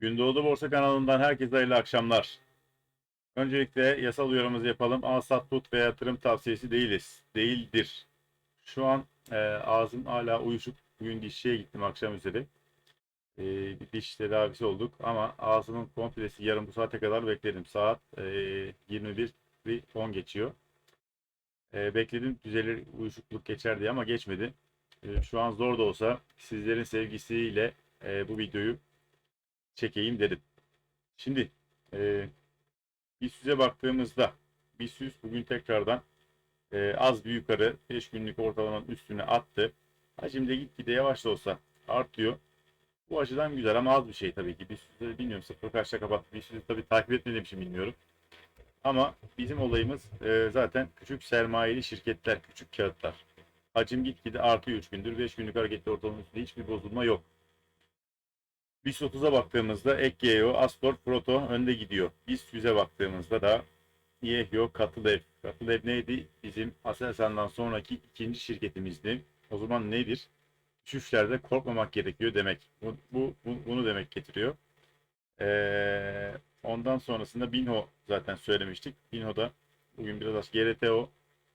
Gündoğdu Borsa kanalından herkese hayırlı akşamlar. Öncelikle yasal uyarımızı yapalım. Al sat tut ve yatırım tavsiyesi değiliz. Değildir. Şu an e, ağzım hala uyuşuk. Bugün dişçiye gittim akşam üzeri. E, bir diş tedavisi olduk ama ağzımın komplesi yarın bu saate kadar bekledim. Saat e, 21 bir 10 geçiyor. E, bekledim düzelir uyuşukluk geçer diye ama geçmedi. E, şu an zor da olsa sizlerin sevgisiyle e, bu videoyu çekeyim dedim. Şimdi e, BIST baktığımızda BIST bugün tekrardan e, az bir yukarı 5 günlük ortalamanın üstüne attı. Hacimde gitgide yavaş da olsa artıyor. Bu açıdan güzel ama az bir şey tabii ki. BIST bilmiyorum sıfır kaçta kapattı. BIST tabii takip etmediğim için bilmiyorum. Ama bizim olayımız e, zaten küçük sermayeli şirketler, küçük kağıtlar. Hacim gitgide artıyor 3 gündür. 5 günlük hareketli ortalamanın üstünde hiçbir bozulma yok. BIST 30'a baktığımızda Ekkeo, Astor, Proto önde gidiyor. BIST 100'e baktığımızda da Yehyo, Katılev. Katılev neydi? Bizim Aselsan'dan sonraki ikinci şirketimizdi. O zaman nedir? Düşüşlerde korkmamak gerekiyor demek. Bu, bu, bu- bunu demek getiriyor. Ee, ondan sonrasında Binho zaten söylemiştik. Binho'da bugün biraz az GRTO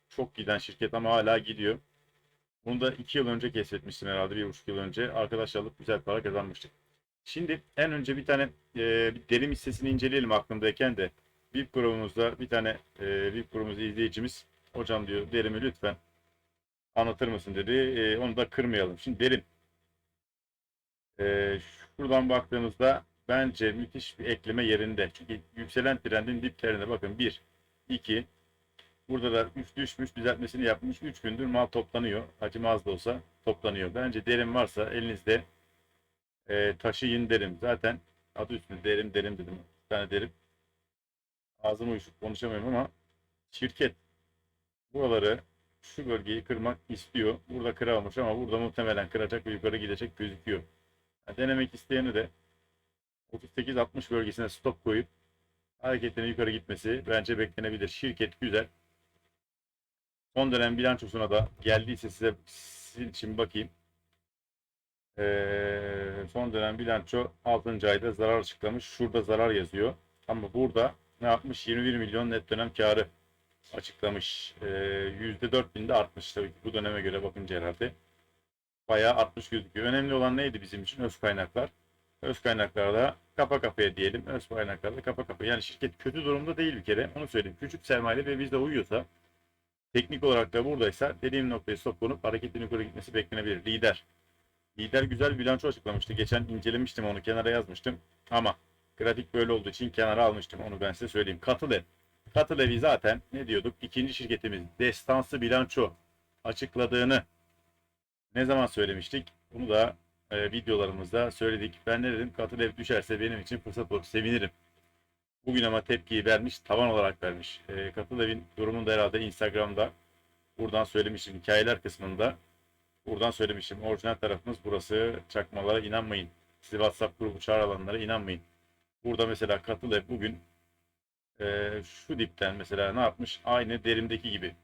çok giden şirket ama hala gidiyor. Bunu da 2 yıl önce keşfetmiştim herhalde. 1,5 yıl önce. Arkadaş alıp güzel para kazanmıştık. Şimdi en önce bir tane e, bir derim hissesini inceleyelim aklımdayken de. VIP grubumuzda bir tane e, VIP grubumuzda izleyicimiz hocam diyor derimi lütfen anlatır mısın dedi. E, onu da kırmayalım. Şimdi derim. E, şuradan baktığımızda bence müthiş bir ekleme yerinde. Çünkü yükselen trendin diplerine bakın 1, 2, burada da 3 düşmüş düzeltmesini yapmış. 3 gündür mal toplanıyor. Hacim az da olsa toplanıyor. Bence derim varsa elinizde e, taşıyın derim. Zaten adı üstünde derim derim dedim. Bir tane derim. Ağzım uyuşuk konuşamıyorum ama şirket buraları şu bölgeyi kırmak istiyor. Burada kıramamış ama burada muhtemelen kıracak ve yukarı gidecek gözüküyor. Yani denemek isteyeni de 38-60 bölgesine stop koyup hareketlerin yukarı gitmesi bence beklenebilir. Şirket güzel. Son dönem bilançosuna da geldiyse size sizin için bakayım. Ee, son dönem bilanço 6. ayda zarar açıklamış. Şurada zarar yazıyor. Ama burada ne yapmış? 21 milyon net dönem karı açıklamış. Ee, %4000'de artmış tabii ki bu döneme göre bakınca herhalde. Bayağı artmış gözüküyor. Önemli olan neydi bizim için? Öz kaynaklar. Öz kaynaklarda kapa kapıya diyelim. Öz kaynaklarda kapa kapıya. Yani şirket kötü durumda değil bir kere. Onu söyleyeyim. Küçük sermayeli ve bizde uyuyorsa teknik olarak da buradaysa dediğim noktaya stop konup hareketin yukarı gitmesi beklenebilir. Lider. Lider güzel bilanço açıklamıştı. Geçen incelemiştim onu kenara yazmıştım. Ama grafik böyle olduğu için kenara almıştım. Onu ben size söyleyeyim. Katılev. Katılev'i zaten ne diyorduk? İkinci şirketimiz destansı bilanço açıkladığını ne zaman söylemiştik? Bunu da e, videolarımızda söyledik. Ben ne dedim? Katılev düşerse benim için fırsat olur. Sevinirim. Bugün ama tepkiyi vermiş. Tavan olarak vermiş. E, Katılev'in durumunu da herhalde Instagram'da buradan söylemiştim. Hikayeler kısmında Buradan söylemişim. Orijinal tarafımız burası. Çakmalara inanmayın. Sizi WhatsApp grubu çağrı alanlara inanmayın. Burada mesela katıl hep bugün e, şu dipten mesela ne yapmış? Aynı derimdeki gibi.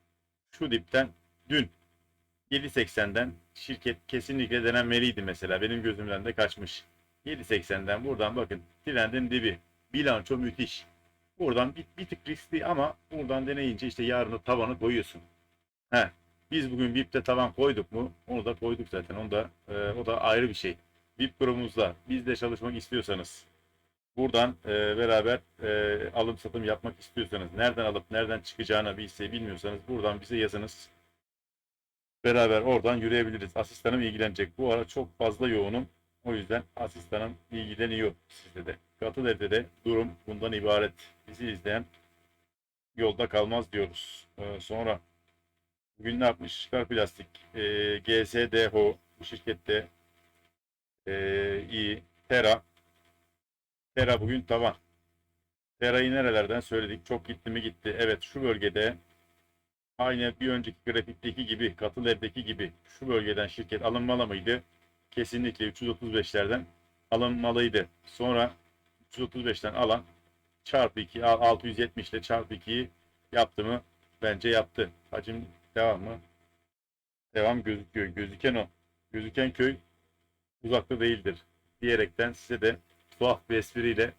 Şu dipten dün 7.80'den şirket kesinlikle denenmeliydi mesela. Benim gözümden de kaçmış. 7.80'den buradan bakın trendin dibi. Bilanço müthiş. Buradan bir, bir tık riskli ama buradan deneyince işte yarını tavanı koyuyorsun. He, biz bugün VIP'te tavan koyduk mu? Onu da koyduk zaten. Onu da e, o da ayrı bir şey. VIP grubumuzda bizle çalışmak istiyorsanız buradan e, beraber e, alım satım yapmak istiyorsanız nereden alıp nereden çıkacağını bir hisseyi bilmiyorsanız buradan bize yazınız. Beraber oradan yürüyebiliriz. Asistanım ilgilenecek. Bu ara çok fazla yoğunum. O yüzden asistanım ilgileniyor sizde de. Katıl evde de durum bundan ibaret. Bizi izleyen yolda kalmaz diyoruz. E, sonra Bugün ne yapmış? Çıkar Plastik. E, GSDHO şirkette e, iyi. Tera. Tera bugün tavan. Tera'yı nerelerden söyledik? Çok gitti mi gitti. Evet şu bölgede aynı bir önceki grafikteki gibi, katıl evdeki gibi şu bölgeden şirket alınmalı mıydı? Kesinlikle 335'lerden alınmalıydı. Sonra 335'ten alan çarpı 2 670 ile çarpı 2'yi yaptı mı? Bence yaptı. Hacim Devam mı? Devam gözüküyor. Gözüken o. Gözüken köy uzakta değildir. Diyerekten size de tuhaf bir espriyle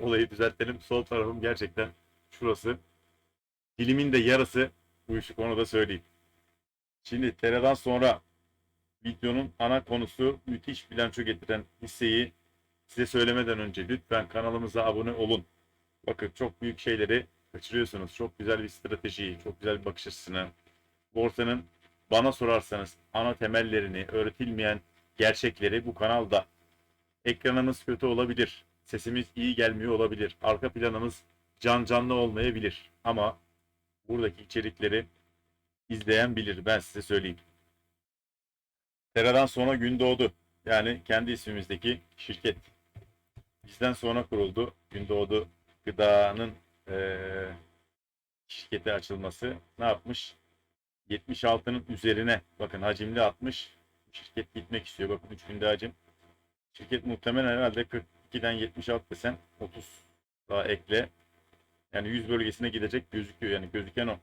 olayı düzeltelim. Sol tarafım gerçekten şurası. Dilimin de yarısı uyuşuk onu da söyleyeyim. Şimdi TERA'dan sonra videonun ana konusu müthiş bilanço getiren hisseyi size söylemeden önce lütfen kanalımıza abone olun. Bakın çok büyük şeyleri kaçırıyorsunuz. Çok güzel bir stratejiyi, çok güzel bir bakış açısını. Borsanın bana sorarsanız ana temellerini, öğretilmeyen gerçekleri bu kanalda. Ekranımız kötü olabilir. Sesimiz iyi gelmiyor olabilir. Arka planımız can canlı olmayabilir. Ama buradaki içerikleri izleyen bilir. Ben size söyleyeyim. Tera'dan sonra gün doğdu. Yani kendi ismimizdeki şirket. Bizden sonra kuruldu. Gündoğdu Gıda'nın eee şirkete açılması ne yapmış? 76'nın üzerine bakın hacimli atmış. Şirket gitmek istiyor. Bakın 3 günde hacim. Şirket muhtemelen herhalde 42'den 76 desen 30 daha ekle. Yani 100 bölgesine gidecek gözüküyor. Yani gözüken o.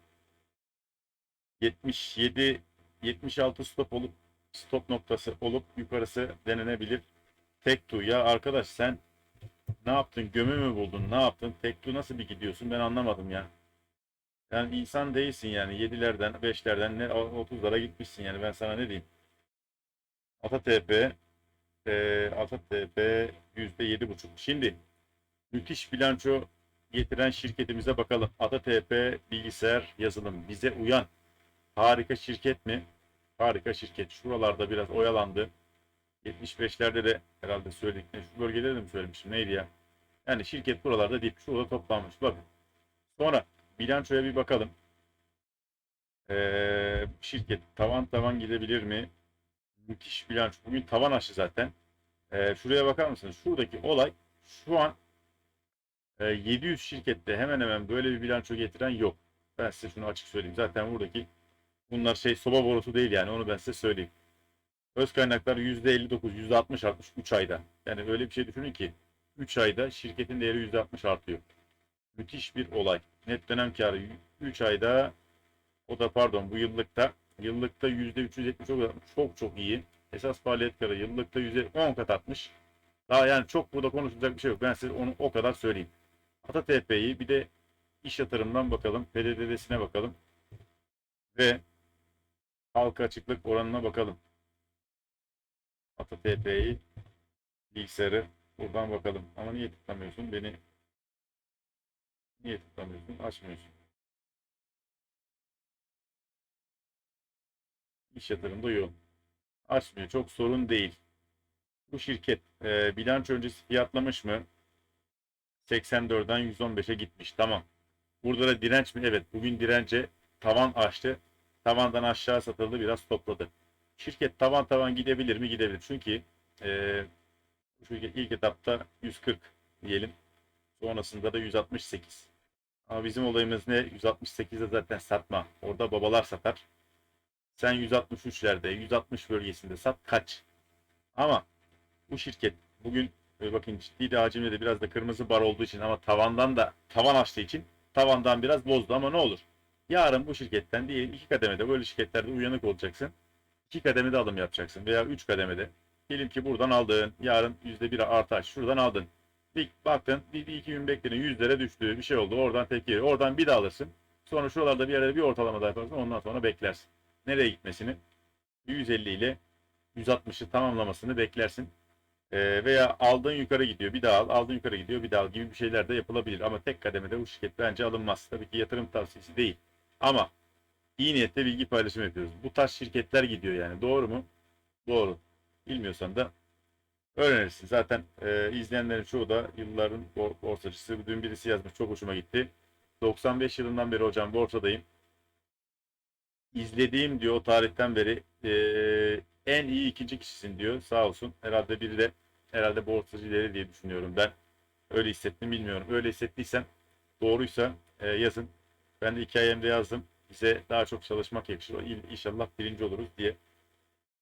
77 76 stop olup stop noktası olup yukarısı denenebilir. Tek tu ya arkadaş sen ne yaptın? Gömü mü buldun? Ne yaptın? Tek tu nasıl bir gidiyorsun? Ben anlamadım ya. Yani insan değilsin yani. 7'lerden 5'lerden ne 30'lara gitmişsin yani. Ben sana ne diyeyim? AtaTP e, AtaTP %7,5. Şimdi müthiş bilanço getiren şirketimize bakalım. AtaTP bilgisayar yazılım bize uyan harika şirket mi? Harika şirket. Şuralarda biraz oyalandı. 75'lerde de herhalde söyledik. Şu bölgelerde de mi söylemişim? Neydi ya? Yani şirket buralarda dip. Şurada toplanmış. Bakın. Sonra bilançoya bir bakalım. Ee, şirket tavan tavan gidebilir mi? Müthiş bilanço. Bugün tavan aşı zaten. Ee, şuraya bakar mısınız? Şuradaki olay şu an e, 700 şirkette hemen hemen böyle bir bilanço getiren yok. Ben size şunu açık söyleyeyim. Zaten buradaki bunlar şey soba borusu değil yani onu ben size söyleyeyim. Öz kaynaklar %59, %60 artmış 3 ayda. Yani öyle bir şey düşünün ki 3 ayda şirketin değeri %60 artıyor. Müthiş bir olay. Net dönem karı 3 ayda o da pardon bu yıllıkta yıllıkta %370 çok, çok çok iyi. Esas faaliyet karı yıllıkta %10 kat artmış. Daha yani çok burada konuşulacak bir şey yok. Ben size onu o kadar söyleyeyim. AtaTP'yi bir de iş yatırımdan bakalım. PDD'sine bakalım. Ve halka açıklık oranına bakalım. AtaTP'yi bilgisayarı buradan bakalım. Ama niye tıklamıyorsun? Beni niye tıklamıyorsun? Açmıyorsun. İş yatırımda yoğun. Açmıyor. Çok sorun değil. Bu şirket e, bilanço öncesi fiyatlamış mı? 84'den 115'e gitmiş. Tamam. Burada da direnç mi? Evet. Bugün dirence tavan açtı. Tavandan aşağı satıldı. Biraz topladı. Şirket tavan tavan gidebilir mi? Gidebilir. Çünkü e, şirket ilk etapta 140 diyelim. Sonrasında da 168. Ama bizim olayımız ne? 168'de zaten satma. Orada babalar satar. Sen 163'lerde, 160 bölgesinde sat kaç. Ama bu şirket bugün e, bakın ciddi de hacimde de biraz da kırmızı bar olduğu için ama tavandan da tavan açtığı için tavandan biraz bozdu ama ne olur? Yarın bu şirketten değil iki kademede böyle şirketlerde uyanık olacaksın. İki kademede alım yapacaksın veya üç kademede. Diyelim ki buradan aldın. Yarın yüzde bir artaş. Şuradan aldın. Bir baktın bir, bir iki gün bekledin. Yüzlere düştü. Bir şey oldu. Oradan tepki. Oradan bir de alırsın. Sonra şuralarda bir yerde bir ortalama daha yaparsın. Ondan sonra beklersin. Nereye gitmesini? 150 ile 160'ı tamamlamasını beklersin. Ee, veya aldığın yukarı gidiyor bir daha al, aldığın yukarı gidiyor bir daha al gibi bir şeyler de yapılabilir. Ama tek kademede bu şirket bence alınmaz. Tabii ki yatırım tavsiyesi değil. Ama iyi niyetle bilgi paylaşımı yapıyoruz. Bu tarz şirketler gidiyor yani. Doğru mu? Doğru. Bilmiyorsan da öğrenirsin. Zaten e, izleyenlerin çoğu da yılların bor- borsacısı. Dün birisi yazmış çok hoşuma gitti. 95 yılından beri hocam borsadayım. İzlediğim diyor o tarihten beri e, en iyi ikinci kişisin diyor. Sağ olsun. Herhalde biri de herhalde borsacıları diye düşünüyorum ben. Öyle hissettim bilmiyorum. Öyle hissettiysen doğruysa e, yazın. Ben de hikayemde yazdım. Bize daha çok çalışmak yakışır. İnşallah birinci oluruz diye.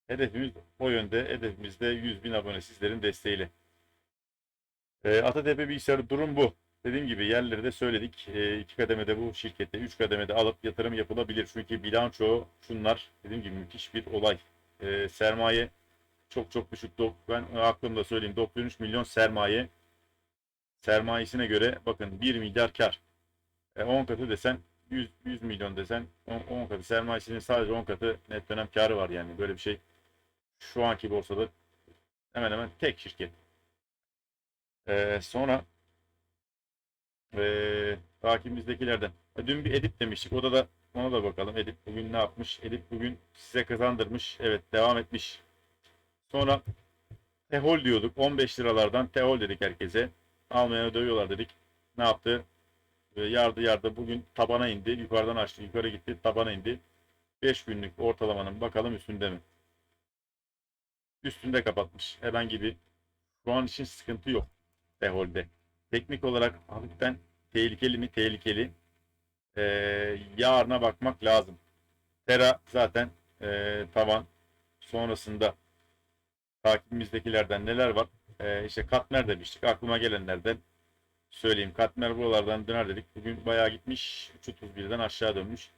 Hedefimiz o yönde. Hedefimiz de 100 bin abone sizlerin desteğiyle. E, AtaTP bilgisayarı durum bu. Dediğim gibi yerleri de söyledik. E, iki kademede bu şirkette, üç kademede alıp yatırım yapılabilir. Çünkü bilanço şunlar dediğim gibi müthiş bir olay. E, sermaye çok çok düşük. Dok- Ben aklımda söyleyeyim 93 milyon sermaye sermayesine göre bakın 1 milyar kar. E, 10 katı desen 100, 100 milyon desen 10, 10 katı sermayesinin sadece 10 katı net dönem karı var yani. Böyle bir şey şu anki borsada hemen hemen tek şirket. E, sonra e, takibimizdekilerden. E, dün bir Edip demiştik. O da da ona da bakalım. Edip bugün ne yapmış? Edip bugün size kazandırmış. Evet devam etmiş. Sonra Tehol diyorduk. 15 liralardan Tehol dedik herkese. Almaya dövüyorlar dedik. Ne yaptı? E, yardı yardı. Bugün tabana indi. Yukarıdan açtı. Yukarı gitti. Tabana indi. 5 günlük ortalamanın bakalım üstünde mi? Üstünde kapatmış. Herhangi bir şu an için sıkıntı yok. Tehol'de. Teknik olarak hafiften tehlikeli mi? Tehlikeli. Ee, yarına bakmak lazım. Tera zaten e, tavan. Sonrasında takibimizdekilerden neler var? Ee, işte Katmer demiştik. Aklıma gelenlerden söyleyeyim. Katmer buralardan döner dedik. Bugün bayağı gitmiş. 3.31'den aşağı dönmüş.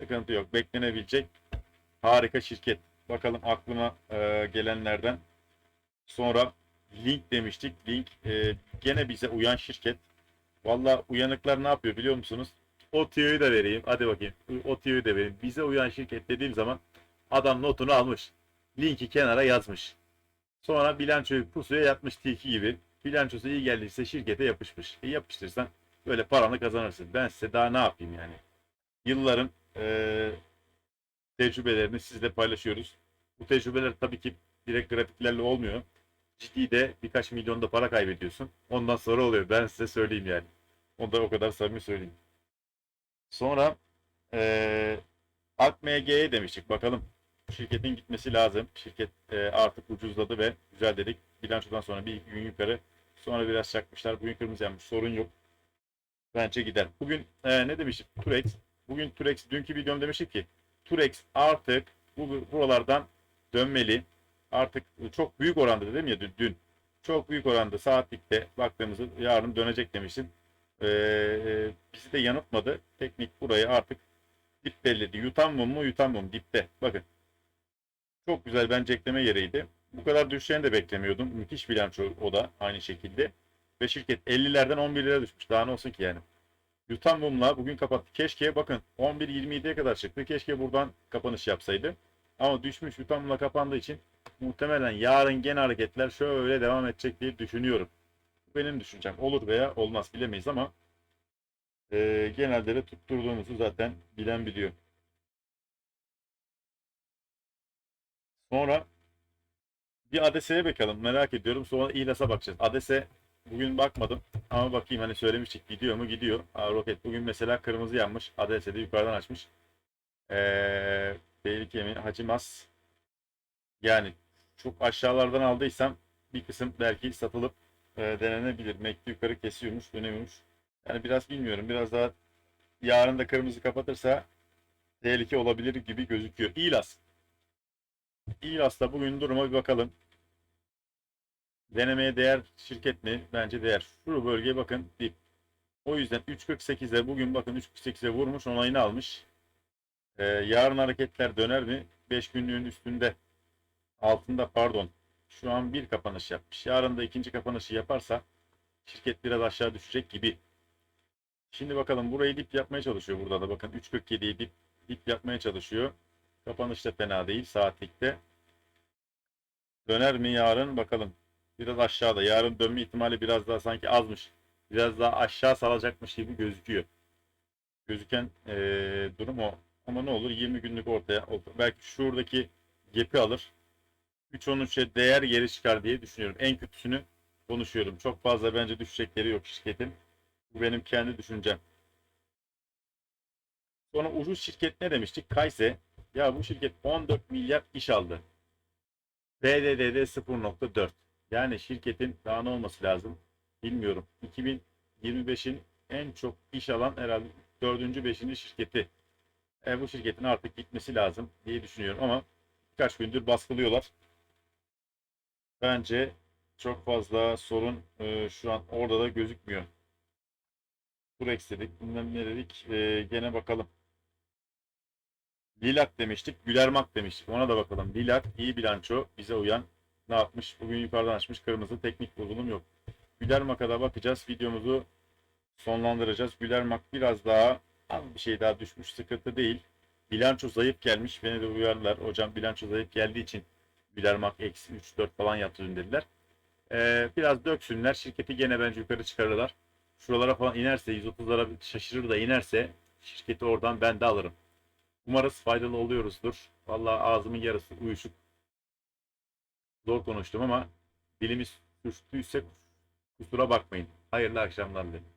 Sıkıntı yok. Beklenebilecek harika şirket. Bakalım aklıma e, gelenlerden. Sonra Link demiştik. Link e, gene bize uyan şirket. Valla uyanıklar ne yapıyor biliyor musunuz? O tüyoyu da vereyim. Hadi bakayım. O tüyoyu da vereyim. Bize uyan şirket dediğim zaman adam notunu almış. Linki kenara yazmış. Sonra bilançoyu pusuya yatmış tilki gibi. Bilançosu iyi geldiyse şirkete yapışmış. E yapıştırsan böyle paranı kazanırsın. Ben size daha ne yapayım yani. Yılların e, tecrübelerini sizle paylaşıyoruz. Bu tecrübeler tabii ki direkt grafiklerle olmuyor ciddi de birkaç milyonda para kaybediyorsun. Ondan sonra oluyor. Ben size söyleyeyim yani. Onu da o kadar samimi söyleyeyim. Sonra eee AkMG'ye demiştik. Bakalım şirketin gitmesi lazım. Şirket e, artık ucuzladı ve güzel dedik. Bilançodan sonra bir gün yukarı. Sonra biraz çakmışlar. Bugün kırmızı yanmış. Sorun yok. Bence gider. Bugün e, ne demiştik? Turex. Bugün Turex dünkü videom demiştik ki Turex artık bu buralardan dönmeli artık çok büyük oranda dedim ya dün, dün çok büyük oranda saatlikte baktığımızda yarın dönecek demiştim. Ee, bizi de yanıltmadı. Teknik burayı artık dip belledi. Mu yutan mum dipte. Bakın. Çok güzel bence ekleme yeriydi. Bu kadar düşeceğini de beklemiyordum. Müthiş bilanço o da aynı şekilde. Ve şirket 50'lerden 11 lira düşmüş. Daha ne olsun ki yani. Yutan mumla bugün kapattı. Keşke bakın 11.27'ye kadar çıktı. Keşke buradan kapanış yapsaydı. Ama düşmüş yutan mumla kapandığı için muhtemelen yarın gene hareketler şöyle devam edecek diye düşünüyorum. Benim düşüncem olur veya olmaz bilemeyiz ama e, genelde de tutturduğumuzu zaten bilen biliyor. Sonra bir ADS'ye bakalım merak ediyorum. Sonra İHLAS'a bakacağız. ADS bugün bakmadım ama bakayım hani söylemiştik gidiyor mu gidiyor. Aa, roket bugün mesela kırmızı yanmış. ADS'de yukarıdan açmış. Ee, tehlike mi? Hacimas yani çok aşağılardan aldıysam bir kısım belki satılıp e, denenebilir. Mekli yukarı kesiyormuş, dönemiyormuş. Yani biraz bilmiyorum. Biraz daha yarın da kırmızı kapatırsa tehlike olabilir gibi gözüküyor. İlas. İlas'ta bugün duruma bir bakalım. Denemeye değer şirket mi? Bence değer. Şu bölgeye bakın dip. O yüzden 3.48'e bugün bakın 3.48'e vurmuş onayını almış. Ee, yarın hareketler döner mi? 5 günlüğün üstünde altında pardon şu an bir kapanış yapmış. Yarın da ikinci kapanışı yaparsa şirket biraz aşağı düşecek gibi. Şimdi bakalım burayı dip yapmaya çalışıyor burada da. Bakın 3.47'yi dip, dip yapmaya çalışıyor. Kapanış da fena değil saatlikte. Döner mi yarın bakalım. Biraz aşağıda. Yarın dönme ihtimali biraz daha sanki azmış. Biraz daha aşağı salacakmış gibi gözüküyor. Gözüken ee, durum o. Ama ne olur 20 günlük ortaya. Belki şuradaki gap'i alır. 3.13'e değer geri çıkar diye düşünüyorum. En kötüsünü konuşuyorum. Çok fazla bence düşecekleri yok şirketin. Bu benim kendi düşüncem. Sonra ucuz şirket ne demiştik? Kayse. Ya bu şirket 14 milyar iş aldı. BDD'de 0.4. Yani şirketin daha ne olması lazım? Bilmiyorum. 2025'in en çok iş alan herhalde 4. 5. şirketi. E, bu şirketin artık gitmesi lazım diye düşünüyorum ama birkaç gündür baskılıyorlar. Bence çok fazla sorun e, şu an orada da gözükmüyor. Turex dedik. Bilmem ne dedik. E, gene bakalım. Lilak demiştik. Gülermak demiştik. Ona da bakalım. Lilak iyi bilanço. Bize uyan. Ne yapmış? Bugün yukarıdan açmış. Kırmızı teknik bozulum yok. Gülermak'a da bakacağız. Videomuzu sonlandıracağız. Gülermak biraz daha bir şey daha düşmüş. Sıkıntı değil. Bilanço zayıf gelmiş. Beni de uyardılar. Hocam bilanço zayıf geldiği için Gülermak eksi 3-4 falan yaptı dediler. Ee, biraz döksünler. Şirketi gene bence yukarı çıkarırlar. Şuralara falan inerse 130'lara şaşırır da inerse şirketi oradan ben de alırım. Umarız faydalı oluyoruzdur. Vallahi ağzımın yarısı uyuşuk. Zor konuştum ama dilimiz sürçtüyse kusura bakmayın. Hayırlı akşamlar dilerim.